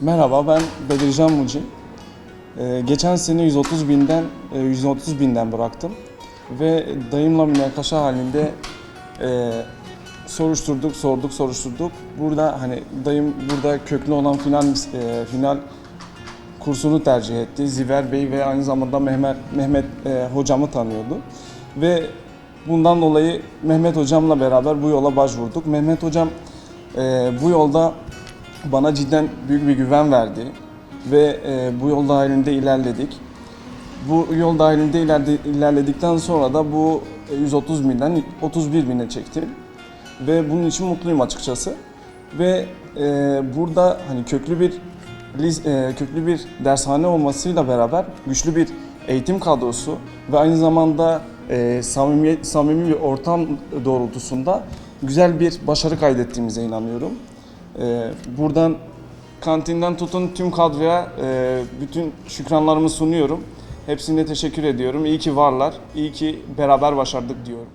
Merhaba ben Bedircan Mucin. Ee, geçen sene 130 binden e, 130 binden bıraktım ve dayımla münakaşa halinde e, soruşturduk, sorduk, soruşturduk. Burada hani dayım burada köklü olan final e, final kursunu tercih etti. Ziver Bey ve aynı zamanda Mehmet Mehmet e, hocamı tanıyordu. Ve bundan dolayı Mehmet hocamla beraber bu yola başvurduk. Mehmet hocam e, bu yolda bana cidden büyük bir güven verdi ve e, bu yol dahilinde ilerledik. Bu yol dahilinde ilerle- ilerledikten sonra da bu e, 130 binden 31 bine çektim ve bunun için mutluyum açıkçası. Ve e, burada hani köklü bir e, köklü bir dershane olmasıyla beraber güçlü bir eğitim kadrosu ve aynı zamanda e, samimi, samimi bir ortam doğrultusunda güzel bir başarı kaydettiğimize inanıyorum. E, buradan kantinden tutun tüm kadroya e, bütün şükranlarımı sunuyorum. Hepsine teşekkür ediyorum. İyi ki varlar. İyi ki beraber başardık diyorum.